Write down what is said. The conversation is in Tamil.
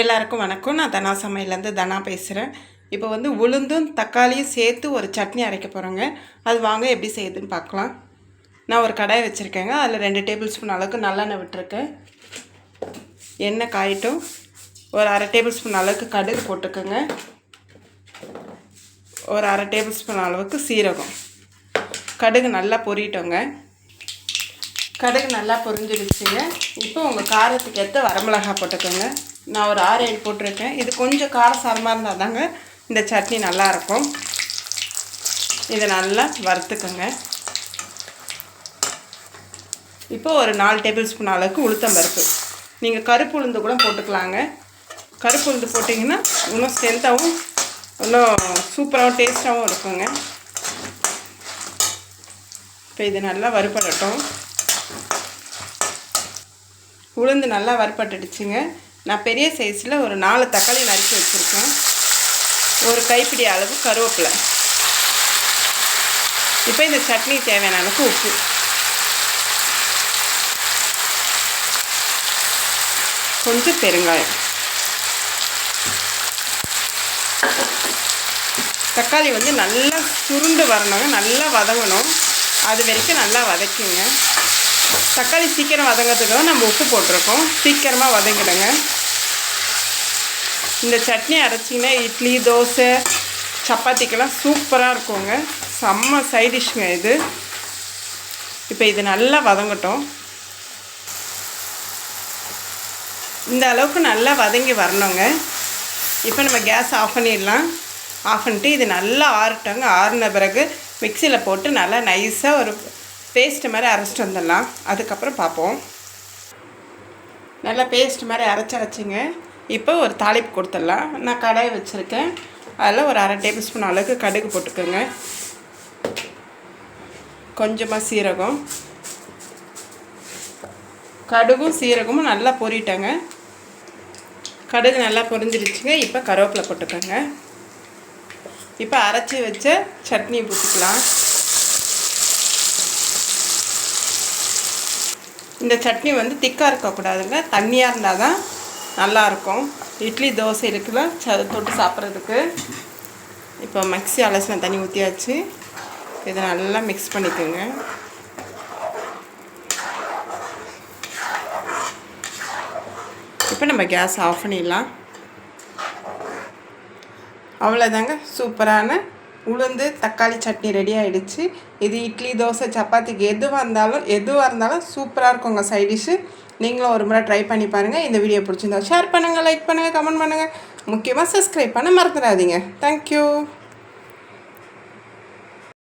எல்லாருக்கும் வணக்கம். நான் தனா சமையலேருந்து தனா பேசுகிறேன். இப்போ வந்து உளுந்தும் தக்காளியும் சேர்த்து ஒரு சட்னி அரைக்க போகிறோங்க. அது வாங்க எப்படி செய்யுதுன்னு பார்க்கலாம். நான் ஒரு கடாய் வச்சுருக்கேங்க. அதில் ரெண்டு டேபிள் ஸ்பூன் அளவுக்கு நல்லெண்ணெய் விட்டுருக்கேன். எண்ணெய் காயிட்டும். ஒரு அரை டேபிள் ஸ்பூன் அளவுக்கு கடுகு போட்டுக்கோங்க. ஒரு அரை டேபிள் ஸ்பூன் அளவுக்கு சீரகம். கடுகு நல்லா பொரியட்டோங்க கடுகு நல்லா பொரிஞ்சிடுச்சுங்க இப்போ உங்கள் காரத்துக்கு ஏற்ற வரமிளகா போட்டுக்கோங்க. நான் ஒரு ஆறு ஏழு போட்டிருக்கேன். இது கொஞ்சம் காரசாரமாக இருந்தால் தாங்க இந்த சட்னி நல்லாயிருக்கும் இதை நல்லா வறுத்துக்கோங்க. இப்போ ஒரு நாலு டேபிள் ஸ்பூன் அளவுக்கு உளுத்தம்பருப்பு நீங்கள் கருப்பு உளுந்து கூட போட்டுக்கலாங்க. கருப்பு உளுந்து போட்டிங்கன்னா இன்னும் ஸ்ட்ரென்த்தாகவும் இன்னும் சூப்பராகவும் டேஸ்ட்டாகவும் இருக்குங்க. இப்போ இது நல்லா வறுபடட்டும். உளுந்து நல்லா வறுபட்டுடுச்சுங்க. நான் பெரிய சைஸில் ஒரு நாலு தக்காளி நறுக்கி வச்சுருக்கேன். ஒரு கைப்பிடி அளவு கருவேப்பிலை. இப்போ இந்த சட்னி தேவையான அளவுக்கு உப்பு. கொஞ்சம் பெருங்காயம். தக்காளி வந்து நல்லா சுருண்டு வரணுங்க. நல்லா வதங்கணும். அது வரைக்கும் நல்லா வதக்குங்க. தக்காளி சீக்கிரம் வதங்கிறதுக்கு தான் நம்ம உப்பு போட்டிருக்கோம். சீக்கிரமாக வதங்கிடுங்க. இந்த சட்னி அரைச்சிங்கன்னா இட்லி தோசை சப்பாத்திக்கெல்லாம் சூப்பராக இருக்குங்க. செம்ம சைடிஷ்ங்க இது. இப்போ இது நல்லா வதங்கட்டும். இந்த அளவுக்கு நல்லா வதங்கி வரணுங்க. இப்போ நம்ம கேஸ் ஆஃப் பண்ணிடலாம். ஆஃப் பண்ணிட்டு இது நல்லா ஆறட்டோங்க. ஆறின பிறகு மிக்சியில் போட்டு நல்லா நைஸாக ஒரு பேஸ்ட் மாதிரி அரைச்சிட்டு வந்துடலாம். அதுக்கப்புறம் பார்ப்போம். நல்லா பேஸ்ட் மாதிரி அரைச்சாச்சுங்க இப்போ ஒரு தாளிப்பு கொடுத்துடலாம். நான் கடாய் வச்சுருக்கேன். அதில் ஒரு அரை டேபிள் ஸ்பூன் அளவுக்கு கடுகு போட்டுக்கோங்க. கொஞ்சமாக சீரகம். கடுகும் சீரகமும் நல்லா பொரிட்டேங்க. கடுகு நல்லா பொரிஞ்சிருச்சுங்க. இப்போ கருவேப்பிலை போட்டுக்கோங்க. இப்போ அரைச்சி வச்ச சட்னி ஊற்றிக்கலாம் இந்த சட்னி வந்து திக்காக இருக்கக்கூடாதுங்க. தண்ணியாக இருந்தால் தான் நல்லாயிருக்கும். இட்லி தோசை இருக்குல்ல ச தொட்டு சாப்பிட்றதுக்கு. இப்போ மிக்ஸி அலசின தண்ணி ஊற்றியாச்சு இதை நல்லா மிக்ஸ் பண்ணிக்கோங்க. இப்போ நம்ம கேஸ் ஆஃப் பண்ணிடலாம். அவ்வளோதாங்க சூப்பரான உளுந்து தக்காளி சட்னி ரெடி ஆகிடுச்சு இது இட்லி தோசை சப்பாத்திக்கு எதுவாக இருந்தாலும் எதுவாக இருந்தாலும் சூப்பராக இருக்குங்க சைடிஷ்ஷு நீங்களும் ஒரு முறை ட்ரை பண்ணி பாருங்கள் இந்த வீடியோ பிடிச்சிருந்தா ஷேர் பண்ணுங்கள் லைக் பண்ணுங்கள் கமெண்ட் பண்ணுங்கள் முக்கியமாக சப்ஸ்கிரைப் பண்ண மறந்துடாதீங்க. தேங்க்யூ